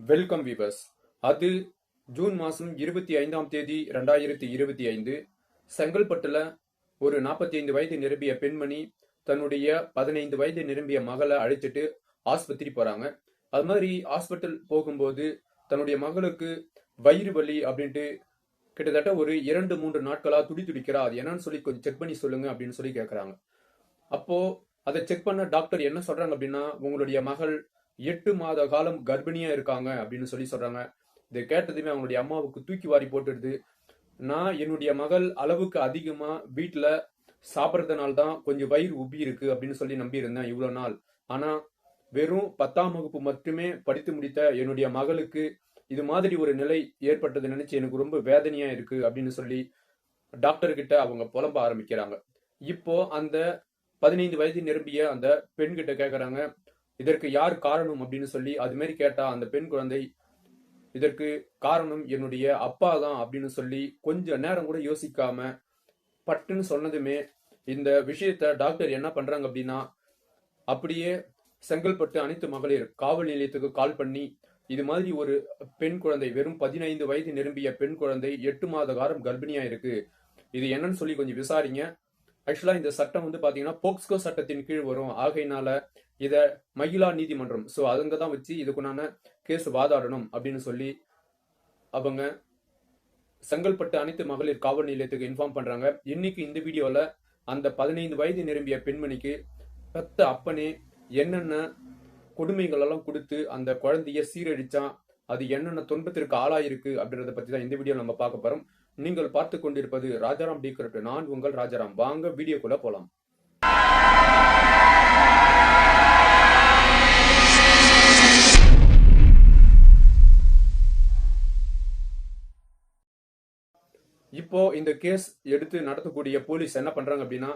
Welcome viewers அது June மாதம் இருபத்தி ஐந்தாம் தேதி ரெண்டாயிரத்தி இருபத்தி ஐந்து. செங்கல்பட்டுல ஒரு நாற்பத்தி ஐந்து வயது நிரம்பிய பெண்மணி தன்னுடைய பதினைந்து வயது நிரம்பிய மகளை அழைச்சிட்டு ஆஸ்பத்திரி போறாங்க. அது மாதிரி ஹாஸ்பிட்டல் போகும்போது தன்னுடைய மகளுக்கு வயிறு வலி அப்படின்ட்டு கிட்டத்தட்ட ஒரு இரண்டு மூன்று நாட்களா துடி துடிக்கிறா. அது என்னன்னு சொல்லி கொஞ்சம் செக் பண்ணி சொல்லுங்க அப்படின்னு சொல்லி கேட்குறாங்க அப்போ அதை செக் பண்ண டாக்டர் என்ன சொல்றாங்க அப்படின்னா உங்களுடைய மகள் எட்டு மாத காலம் கர்ப்பிணியா இருக்காங்க அப்படின்னு சொல்லி சொல்றாங்க. இதை கேட்டதுமே அவங்களுடைய அம்மாவுக்கு தூக்கி வாரி போட்டுடுது. நான் என்னுடைய மகள் அளவுக்கு அதிகமா வீட்டுல சாப்பிட்றதுனால தான் கொஞ்சம் வயிறு உப்பி இருக்கு அப்படின்னு சொல்லி நம்பியிருந்தேன் இவ்வளோ நாள். ஆனா வெறும் பத்தாம் வகுப்பு மட்டுமே படித்து முடித்த என்னுடைய மகளுக்கு இது மாதிரி ஒரு நிலை ஏற்பட்டது நினைச்சு எனக்கு ரொம்ப வேதனையா இருக்கு அப்படின்னு சொல்லி டாக்டர் கிட்ட அவங்க புலம்ப ஆரம்பிக்கிறாங்க. இப்போ அந்த பதினைந்து வயது நிரம்பிய அந்த பெண்கிட்ட கேட்குறாங்க இதற்கு யார் காரணம் அப்படின்னு சொல்லி அது மாதிரி கேட்டா அந்த பெண் குழந்தை இதற்கு காரணம் என்னுடைய அப்பா தான் அப்படின்னு சொல்லி கொஞ்ச நேரம் கூட யோசிக்காம பட்டுன்னு சொன்னதுமே இந்த விஷயத்த டாக்டர் என்ன பண்றாங்க அப்படின்னா அப்படியே செங்கல்பட்டு அனைத்து மகளிர் காவல் நிலையத்துக்கு கால் பண்ணி இது மாதிரி ஒரு பெண் குழந்தை வெறும் பதினைந்து வயது நிரம்பிய பெண் குழந்தை எட்டு மாத காலம் கர்ப்பிணியா இருக்கு. இது என்னன்னு சொல்லி கொஞ்சம் விசாரிங்க. ஆக்சுவலா இந்த சட்டம் வந்து பாத்தீங்கன்னா போக்ஸ்கோ சட்டத்தின் கீழ் வரும். ஆகையினால இதை மகிழா நீதிமன்றம். ஸோ அதுங்க தான் வச்சு இதுக்குண்டான கேஸ் வாதாடணும் அப்படின்னு சொல்லி அவங்க செங்கல்பட்டு அனைத்து மகளிர் காவல் நிலையத்துக்கு இன்ஃபார்ம் பண்றாங்க. இன்னைக்கு இந்த வீடியோல அந்த பதினைந்து வயது நிரம்பிய பெண்மணிக்கு பெத்த அப்பனே என்னென்ன கொடுமைகள் எல்லாம் கொடுத்து அந்த குழந்தைய சீரழிச்சான் அது என்னென்ன துன்பத்திற்கு ஆளாயிருக்கு அப்படின்றத பத்தி தான் இந்த வீடியோ நம்ம பார்க்க போறோம். நீங்கள் பார்த்து கொண்டிருப்பது ராஜாராம் டி கரெக்ட் நான் உங்கள் ராஜாராம். வாங்க வீடியோக்குள்ள போலாம். இப்போ இந்த கேஸ் எடுத்து நடத்தக்கூடிய போலீஸ் என்ன பண்றாங்க அப்படின்னா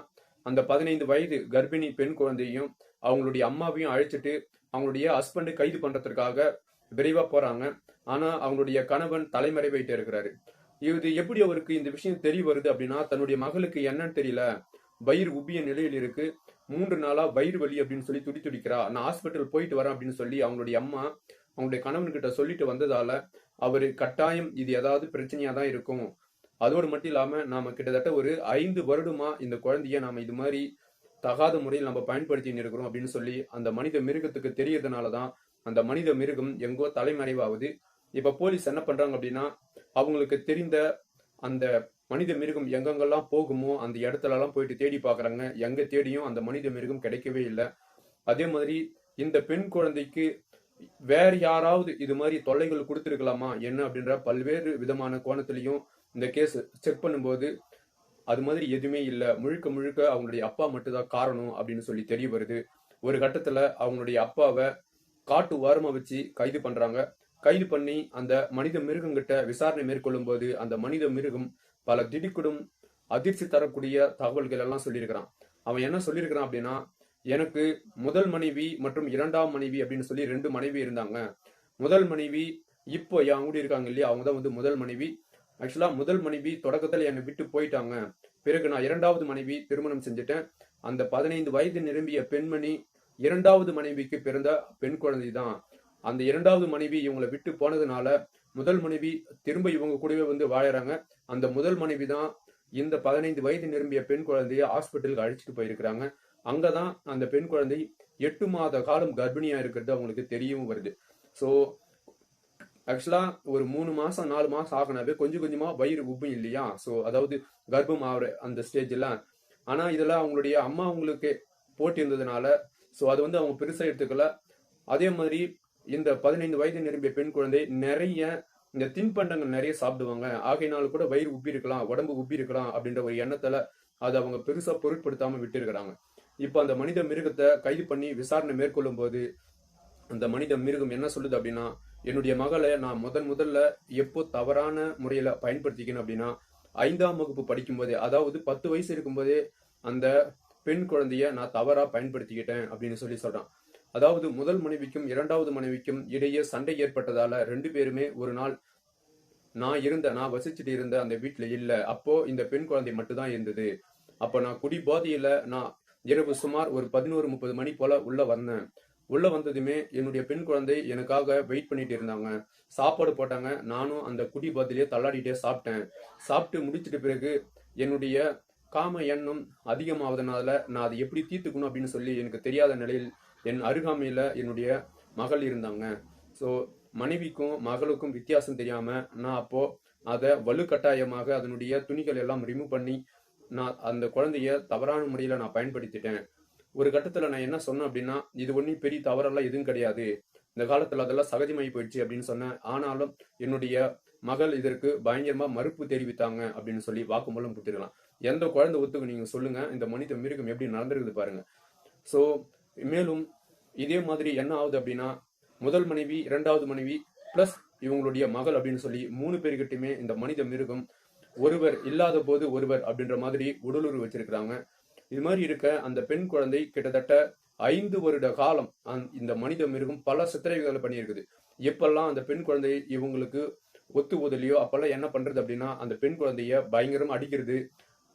அந்த பதினைந்து வயது கர்ப்பிணி பெண் குழந்தையும் அவங்களுடைய அம்மாவையும் அழைச்சிட்டு அவங்களுடைய ஹஸ்பண்டை கைது பண்றதுக்காக விரைவா போறாங்க. ஆனா அவங்களுடைய கணவன் தலைமறைவைட்டு இருக்கிறாரு. இது எப்படி அவருக்கு இந்த விஷயம் தெரிய வருது அப்படின்னா தன்னுடைய மகளுக்கு என்னன்னு தெரியல. வயிறு உபிய நிலையில் இருக்கு. மூன்று நாளா வயிறு வலி அப்படின்னு சொல்லி துடி துடிக்கிறா. நான் ஹாஸ்பிட்டல் போயிட்டு வரேன் அப்படின்னு சொல்லி அவங்களுடைய அம்மா அவங்களுடைய கணவன் கிட்ட சொல்லிட்டு வந்ததால அவரு கட்டாயம் இது ஏதாவது பிரச்சனையா தான் இருக்கும். அதோடு மட்டும் இல்லாமல் நாம் கிட்டத்தட்ட ஒரு ஐந்து வருடமா இந்த குழந்தைய நாம் இது மாதிரி தகாத முறையில் நம்ம பயன்படுத்தின்னு இருக்கிறோம் அப்படின்னு சொல்லி அந்த மனித மிருகத்துக்கு தெரியறதுனால தான் அந்த மனித மிருகம் எங்கோ தலைமறைவாகுது இப்போ போலீஸ் என்ன பண்ணுறாங்க அப்படின்னா அவங்களுக்கு தெரிந்த அந்த மனித மிருகம் எங்கெங்கெல்லாம் போகுமோ அந்த இடத்துலலாம் போயிட்டு தேடி பார்க்குறாங்க எங்கே தேடியும் அந்த மனித மிருகம் கிடைக்கவே இல்லை. அதே மாதிரி இந்த பெண் குழந்தைக்கு வேற யாராவது இது மாதிரி தொல்லைகள் கொடுத்துருக்கலாமா? என்ன அப்படின்ற பல்வேறு விதமான கோணத்திலையும் இந்த கேஸ் செக் பண்ணும்போது அது மாதிரி எதுவுமே இல்லை. முழுக்க முழுக்க அவங்களுடைய அப்பா மட்டும்தான் காரணம் அப்படின்னு சொல்லி தெரிய வருது. ஒரு கட்டத்தில் அவங்களுடைய அப்பாவை காட்டு ஓரமாக வச்சு கைது பண்ணுறாங்க கைது பண்ணி அந்த மனித மிருகங்கிட்ட விசாரணை மேற்கொள்ளும் போது அந்த மனித மிருகம் பல திடுக்கிடும் அதிர்ச்சி தரக்கூடிய தகவல்கள் எல்லாம் சொல்லியிருக்கிறான். அவன் என்ன சொல்லியிருக்கிறான் அப்படின்னா எனக்கு முதல் மனைவி மற்றும் இரண்டாம் மனைவி அப்படின்னு சொல்லி ரெண்டு மனைவி இருந்தாங்க. முதல் மனைவி இப்போ என் கூட இருக்காங்க இல்லையா? அவங்க தான் வந்து முதல் மனைவி. ஆக்சுவலாக முதல் மனைவி தொடக்கத்தில் என்னை விட்டு போயிட்டாங்க. பிறகு நான் இரண்டாவது மனைவி திருமணம் செஞ்சுட்டேன். அந்த பதினைந்து வயது நிரம்பிய பெண்மணி இரண்டாவது மனைவிக்கு பிறந்த பெண் குழந்தை தான் அந்த இரண்டாவது மனைவி இவங்களை விட்டு போனதுனால முதல் மனைவி திரும்ப இவங்க கூடவே வந்து வாழறாங்க. அந்த முதல் மனைவி தான் இந்த பதினைந்து வயது நிரம்பிய பெண் குழந்தைய ஹாஸ்பிட்டலுக்கு அழைச்சிட்டு போயிருக்கிறாங்க. அங்கதான் அந்த பெண் குழந்தை எட்டு மாத காலம் கர்ப்பிணியா இருக்கிறது அவங்களுக்கு தெரியவும் வருது. ஸோ ஆக்சுவலாக ஒரு மூணு மாதம் நாலு மாதம் ஆகினாவே கொஞ்சம் கொஞ்சமாக வயிறு உப்பும் இல்லையா? ஸோ அதாவது கர்ப்பம் ஆகிற அந்த ஸ்டேஜ் ஆனால் இதெல்லாம் அவங்களுடைய அம்மா அவங்களுக்கு போட்டி இருந்ததுனால ஸோ அது வந்து அவங்க பெருசாக எடுத்துக்கல. அதே மாதிரி இந்த பதினைந்து வயது நிரம்பிய பெண் குழந்தை நிறைய இந்த தின்பண்டங்கள் நிறைய சாப்பிடுவாங்க. ஆகையினால கூட வயிறு உப்பி இருக்கலாம் உடம்பு உப்பி இருக்கலாம் அப்படின்ற ஒரு எண்ணத்துல அதை அவங்க பெருசா பொருட்படுத்தாம விட்டு இருக்கிறாங்க. இப்போ அந்த மனித மிருகத்தை கைது பண்ணி விசாரணை மேற்கொள்ளும் போது அந்த மனித மிருகம் என்ன சொல்லுது அப்படின்னா என்னுடைய மகளை நான் முதன் முதல்ல எப்போ தவறான முறையில பயன்படுத்திக்கணும் அப்படின்னா ஐந்தாம் வகுப்பு படிக்கும் போதே அதாவது பத்து வயசு இருக்கும்போதே அந்த பெண் குழந்தைய நான் தவறா பயன்படுத்திக்கிட்டேன் அப்படின்னு சொல்லி சொல்றான். அதாவது முதல் மனைவிக்கும் இரண்டாவது மனைவிக்கும் இடையே சண்டை ஏற்பட்டதால ரெண்டு பேருமே ஒரு நாள் நான் இருந்த நான் வசிச்சுட்டு இருந்த அந்த வீட்டுல இல்ல. அப்போ இந்த பெண் குழந்தை மட்டும்தான் இருந்தது. அப்போ நான் குடி போதையில நான் இரவு சுமார் ஒரு பதினோரு முப்பது மணி போல உள்ள வந்தேன். உள்ள வந்ததுமே என்னுடைய பெண் குழந்தை எனக்காக வெயிட் பண்ணிட்டு இருந்தாங்க. சாப்பாடு போட்டாங்க. நானும் அந்த குடி பாத்திலே தள்ளாடிட்டே சாப்பிட்டேன். சாப்பிட்டு முடிச்சிட்ட பிறகு என்னுடைய காம எண்ணம் அதிகமாவதனால நான் அதை எப்படி தீர்த்துக்கணும் அப்படின்னு சொல்லி எனக்கு தெரியாத நிலையில் என் அருகாமையில் என்னுடைய மகள் இருந்தாங்க. ஸோ மனைவிக்கும் மகளுக்கும் வித்தியாசம் தெரியாமல் நான் அப்போது அதை வலுக்கட்டாயமாக அதனுடைய துணிகள் எல்லாம் ரிமூவ் பண்ணி நான் அந்த குழந்தைய தவறான முறையில் நான் பயன்படுத்திட்டேன். ஒரு கட்டத்தில் நான் என்ன சொன்னேன் அப்படின்னா இது ஒன்றும் பெரிய தவறெல்லாம் எதுவும் கிடையாது. இந்த காலத்தில் அதெல்லாம் சகஜமாகி போயிடுச்சு அப்படின்னு சொன்னேன். ஆனாலும் என்னுடைய மகள் இதற்கு பயங்கரமா மறுப்பு தெரிவித்தாங்க அப்படின்னு சொல்லி வாக்குமூலம் கொடுத்துருக்கலாம். எந்த குழந்தை ஒத்துக்கு நீங்க சொல்லுங்க. இந்த மனித மிருகம் எப்படி நடந்திருக்குது பாருங்க. ஸோ மேலும் இதே மாதிரி என்ன ஆகுது அப்படின்னா முதல் மனைவி இரண்டாவது மனைவி பிளஸ் இவங்களுடைய மகள் அப்படின்னு சொல்லி மூணு பேர்கிட்டயுமே இந்த மனித மிருகம் ஒருவர் இல்லாத போது ஒருவர் அப்படின்ற மாதிரி உடலுறவு வச்சிருக்கிறாங்க. இது மாதிரி இருக்க அந்த பெண் குழந்தை கிட்டத்தட்ட ஐந்து வருட காலம் இந்த மனித மிருகம் பல சித்திரைகளை பண்ணியிருக்குது. எப்பெல்லாம் அந்த பெண் குழந்தை இவங்களுக்கு ஒத்து உதலியோ அப்பெல்லாம் என்ன பண்றது அப்படின்னா அந்த பெண் குழந்தைய பயங்கரமா அடிக்கிறது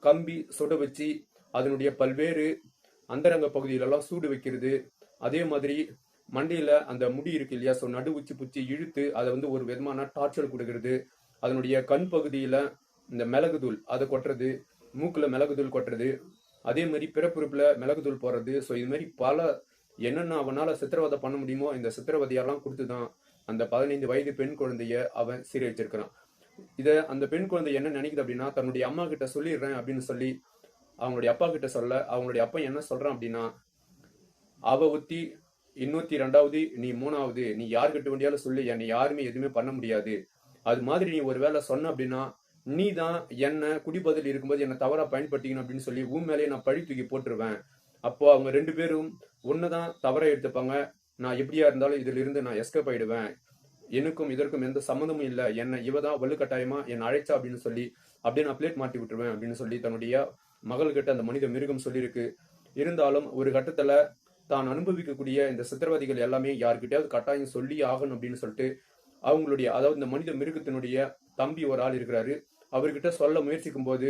கம்பி சுட வச்சு அதனுடைய பல்வேறு அந்தரங்க பகுதியிலெல்லாம் சூடு வைக்கிறது. அதே மாதிரி மண்டையில அந்த முடி இருக்கு இல்லையா ஸோ நடு உச்சி புச்சி இழுத்து அதை வந்து ஒரு விதமான டார்ச்சர் கொடுக்கறது. அதனுடைய கண் பகுதியில இந்த மிளகுதூள் அதை கொட்டுறது மூக்குல மிளகுதூள் கொட்டுறது. அதே மாதிரி பிறப்புறுப்பில் மிளகுதூள் போடுறது. ஸோ இது மாதிரி பல என்னென்ன அவனால் சித்திரவதை பண்ண முடியுமோ இந்த சித்திரவதையெல்லாம் கொடுத்து தான் அந்த பதினைந்து வயது பெண் குழந்தைய அவன் சீர வச்சிருக்கிறான் இதை அந்த பெண் குழந்தை என்ன நினைக்குது அப்படின்னா தன்னுடைய அம்மா கிட்ட சொல்லிடுறேன் அப்படின்னு சொல்லி அவங்களுடைய அப்பா கிட்ட சொல்ல அவங்களுடைய அப்பா என்ன சொல்றான் அப்படின்னா அவ ஒத்தி இன்னொத்தி ரெண்டாவது நீ மூணாவது நீ யார்கிட்ட வேண்டியாலும் சொல்லு என்னை யாருமே எதுவுமே பண்ண முடியாது. அது மாதிரி நீ ஒரு வேளை சொன்ன அப்படின்னா நீ தான் என்னை குடிபதில் இருக்கும்போது என்னை தவறாக பயன்படுத்திக்கணும் அப்படின்னு சொல்லி உன் மேலேயே நான் பழி தூக்கி போட்டுருவேன். அப்போ அவங்க ரெண்டு பேரும் ஒன்று தான் தவறா எடுத்துப்பாங்க. நான் எப்படியா இருந்தாலும் இதில் இருந்து நான் எஸ்கேப் ஆயிடுவேன். எனக்கும் இதற்கும் எந்த சம்மந்தமும் இல்லை. என்னை இவ தான் வலுக்கட்டாயமா என்னை அழைச்சா அப்படின்னு சொல்லி அப்படியே நான் பிளேட் மாட்டி விட்டுருவேன் அப்படின்னு சொல்லி தன்னுடைய மகள்கிட்ட அந்த மனித மிருகம் சொல்லியிருக்கு. இருந்தாலும் ஒரு கட்டத்தில் தான் அனுபவிக்கக்கூடிய இந்த சித்திரவதைகள் எல்லாமே யார்கிட்டயாவது கட்டாயம் சொல்லி ஆகணும் அப்படின்னு சொல்லிட்டு அவங்களுடைய அதாவது இந்த மனித மிருகத்தினுடைய தம்பி ஒரு ஆள் இருக்கிறாரு. அவர்கிட்ட சொல்ல முயற்சிக்கும் போது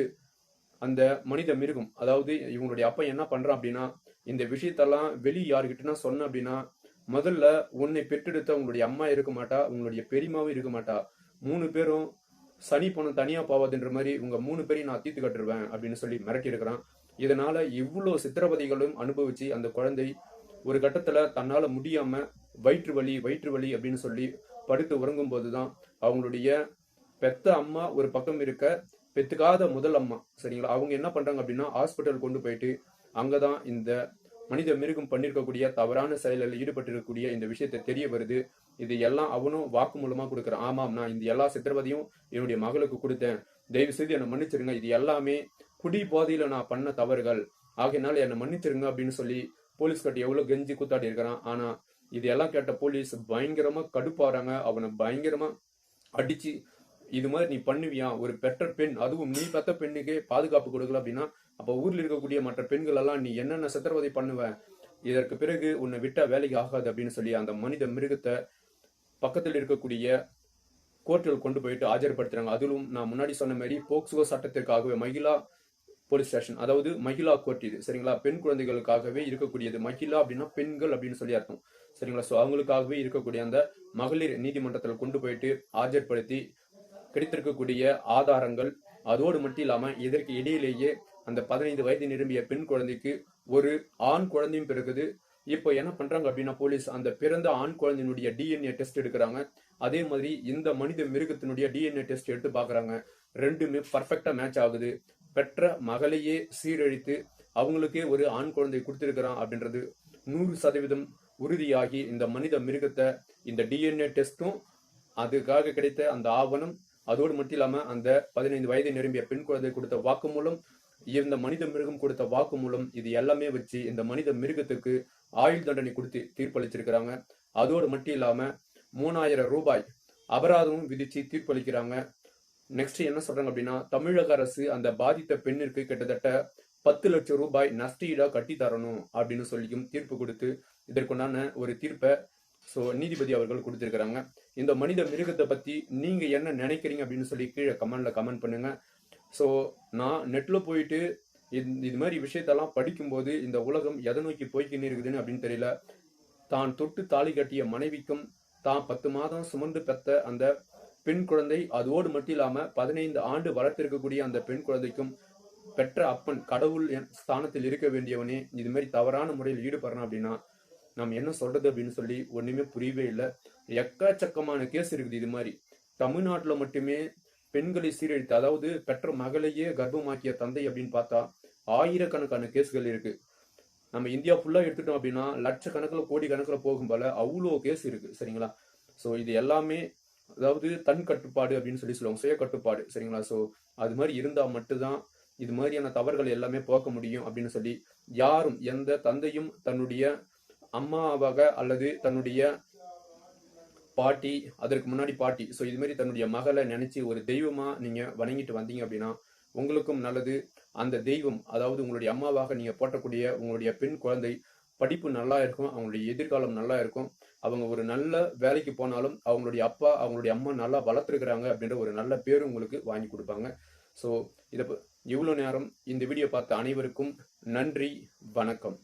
அந்த மனித மிருகம் அதாவது இவங்களுடைய அப்பா என்ன பண்றான் அப்படின்னா இந்த விஷயத்தெல்லாம் வெளி யாருக்கிட்டனா சொன்ன அப்படின்னா முதல்ல உன்னை பெற்றெடுத்த உங்களுடைய அம்மா இருக்க மாட்டா உங்களுடைய பெரியமாவும் இருக்க மாட்டா. மூணு பேரும் சனி பணம் தனியா போவாதுன்ற மாதிரி உங்க மூணு பேரையும் நான் தீர்த்து கட்டுருவேன் அப்படின்னு சொல்லி மிரட்டி இருக்கிறான் இதனால இவ்வளவு சித்திரவதைகளும் அனுபவிச்சு அந்த குழந்தை ஒரு கட்டத்துல தன்னால முடியாம வயிற்று வலி வயிற்று வலி அப்படின்னு சொல்லி படுத்து உறங்கும் போதுதான் அவங்களுடைய பெத்த அம்மா ஒரு பக்கம் இருக்க பெத்துக்காத முதல் அம்மா சரிங்களா? அவங்க என்ன பண்றாங்க அப்படின்னா ஹாஸ்பிட்டல் கொண்டு போயிட்டு அங்கதான் இந்த மனித மிருகம் பண்ணிருக்கக்கூடிய தவறான செயலில் ஈடுபட்டிருக்கக்கூடிய இந்த விஷயத்தை தெரிய வருது. இது எல்லாம் அவனும் வாக்கு மூலமா கொடுக்குறான். ஆமாம் நான் இந்த எல்லா சித்திரவதையும் என்னுடைய மகளுக்கு கொடுத்தேன். தயவு செய்து என்னை மன்னிச்சிருங்க. இது எல்லாமே குடி போதையில நான் பண்ண தவறுகள். ஆகையினால என்னை மன்னிச்சிருங்க அப்படின்னு சொல்லி போலீஸ் கட்டி எவ்வளவு கெஞ்சி கூத்தாடி இருக்கிறான். ஆனா இதையெல்லாம் கேட்ட போலீஸ் பயங்கரமா கடுப்பாறாங்க. அவனை பயங்கரமா அடிச்சு இது மாதிரி நீ பண்ணுவியா? ஒரு பெற்ற பெண் அதுவும் நீ பெத்த பெண்ணுக்கே பாதுகாப்பு கொடுக்கல அப்படின்னா அப்ப ஊர்ல இருக்கக்கூடிய மற்ற பெண்கள் எல்லாம் நீ என்னென்ன சித்திரவதை பண்ணுவ? இதற்கு பிறகு உன்னை விட்டா வேலைக்கு ஆகாது அப்படின்னு சொல்லி அந்த மனித மிருகத்தை பக்கத்தில் இருக்கக்கூடிய கோர்ட்டில் கொண்டு போயிட்டு ஆஜர்படுத்துறாங்க. அதிலும் நான் முன்னாடி சொன்ன மாதிரி போக்சோ சட்டத்திற்காகவே மகிழா போலீஸ் ஸ்டேஷன் அதாவது மகிழா கோர்ட் இது. சரிங்களா? பெண் குழந்தைகளுக்காகவே இருக்கக்கூடியது. மகிழா அப்படின்னா பெண்கள் அப்படின்னு சொல்லி அர்த்தம். சரிங்களா? ஸோ அவங்களுக்காகவே இருக்கக்கூடிய அந்த மகளிர் நீதிமன்றத்தில் கொண்டு போயிட்டு ஆஜர்படுத்தி கிடைத்திருக்கக்கூடிய ஆதாரங்கள் அதோடு மட்டும் இல்லாமல் இதற்கு இடையிலேயே அந்த பதினைந்து வயது நிரம்பிய பெண் குழந்தைக்கு ஒரு ஆண் குழந்தையும் பிறகுது இப்போ என்ன பண்றாங்க அப்படின்னா போலீஸ் அந்த பிறந்த ஆண் குழந்தையினுடைய டிஎன்ஏ டெஸ்ட் எடுக்கிறாங்க. அதே மாதிரி இந்த மனித மிருகத்தினுடைய டிஎன்ஏ டெஸ்ட் எடுத்து பாக்குறாங்க ரெண்டுமே பர்ஃபெக்டா மேட்ச் ஆகுது. பெற்ற மகளையே சீரழித்து அவங்களுக்கே ஒரு ஆண் குழந்தை கொடுத்திருக்கிறான் அப்படின்றது நூறு சதவீதம் உறுதியாகி இந்த மனித மிருகத்தை இந்த டிஎன்ஏ டெஸ்ட்டும் அதுக்காக கிடைத்த அந்த ஆவணம் அதோடு மட்டும் இல்லாமல் அந்த பதினைந்து வயதை நிரம்பிய பெண் குழந்தை கொடுத்த வாக்குமூலம் இந்த மனித மிருகம் கொடுத்த வாக்குமூலம் இது எல்லாமே வச்சு இந்த மனித மிருகத்துக்கு ஆயுள் தண்டனை கொடுத்து தீர்ப்பளிச்சிருக்கிறாங்க. அதோடு மட்டும் இல்லாமல் மூணாயிரம் ரூபாய் அபராதமும் விதிச்சு தீர்ப்பளிக்கிறாங்க. நெக்ஸ்ட் என்ன சொல்றாங்க அப்படின்னா தமிழக அரசு அந்த பாதித்த பெண்ணிற்கு கிட்டத்தட்ட பத்து லட்சம் ரூபாய் நஷ்டஈடா கட்டி தரணும் அப்படின்னு சொல்லியும் தீர்ப்பு கொடுத்து இதற்குண்டான ஒரு தீர்ப்பை ஸோ நீதிபதி அவர்கள் கொடுத்திருக்கிறாங்க. இந்த மனித மிருகத்தை பத்தி நீங்க என்ன நினைக்கிறீங்க அப்படின்னு சொல்லி கீழே கமெண்ட்ல கமெண்ட் பண்ணுங்க. ஸோ நான் நெட்ல போயிட்டு இது இது மாதிரி விஷயத்தெல்லாம் படிக்கும்போது இந்த உலகம் எதை நோக்கி போய்க்கின்னு இருக்குதுன்னு அப்படின்னு தெரியல. தான் தொட்டு தாலி கட்டிய மனைவிக்கும் தான் பத்து மாதம் சுமந்து பெத்த அந்த பெண் குழந்தை அதோடு மட்டும் இல்லாம பதினைந்து ஆண்டு வளர்த்திருக்கக்கூடிய அந்த பெண் குழந்தைக்கும் பெற்ற அப்பன் கடவுள் என் ஸ்தானத்தில் இருக்க வேண்டியவனே இது மாதிரி தவறான முறையில் ஈடுபடுறான் அப்படின்னா நம்ம என்ன சொல்றது அப்படின்னு சொல்லி ஒண்ணுமே புரியவே இல்லை. எக்கச்சக்கமான கேஸ் இருக்குது இது மாதிரி. தமிழ்நாட்டில் மட்டுமே பெண்களை சீரழித்து அதாவது பெற்ற மகளையே கர்ப்பமாக்கிய தந்தை அப்படின்னு பார்த்தா ஆயிரக்கணக்கான கேஸ்கள் இருக்கு. நம்ம இந்தியா ஃபுல்லாக எடுத்துட்டோம் அப்படின்னா லட்சக்கணக்கில் கோடி கணக்கில் போகும் போல அவ்வளோ கேஸ் இருக்கு. சரிங்களா? ஸோ இது எல்லாமே அதாவது தன் கட்டுப்பாடு அப்படின்னு சொல்லி சொல்லுவாங்க. சுய கட்டுப்பாடு. சரிங்களா? ஸோ அது மாதிரி இருந்தால் மட்டும்தான் இது மாதிரியான தவறுகள் எல்லாமே போக்க முடியும் அப்படின்னு சொல்லி யாரும் எந்த தந்தையும் தன்னுடைய அம்மாவாக அல்லது தன்னுடைய பாட்டி அதற்கு முன்னாடி பாட்டி ஸோ இது மாதிரி தன்னுடைய மகளை நினைச்சு ஒரு தெய்வமா நீங்க வணங்கிட்டு வந்தீங்க அப்படின்னா உங்களுக்கும் நல்லது. அந்த தெய்வம் அதாவது உங்களுடைய அம்மாவாக நீங்க போட்டக்கூடிய உங்களுடைய பெண் குழந்தை படிப்பு நல்லா இருக்கும் அவங்களுடைய எதிர்காலம் நல்லா இருக்கும். அவங்க ஒரு நல்ல வேலைக்கு போனாலும் அவங்களுடைய அப்பா அவங்களுடைய அம்மா நல்லா வளர்த்துருக்குறாங்க அப்படின்ற ஒரு நல்ல பேரும் உங்களுக்கு வாங்கி கொடுப்பாங்க. ஸோ இதை இவ்வளோ நேரம் இந்த வீடியோ பார்த்த அனைவருக்கும் நன்றி வணக்கம்.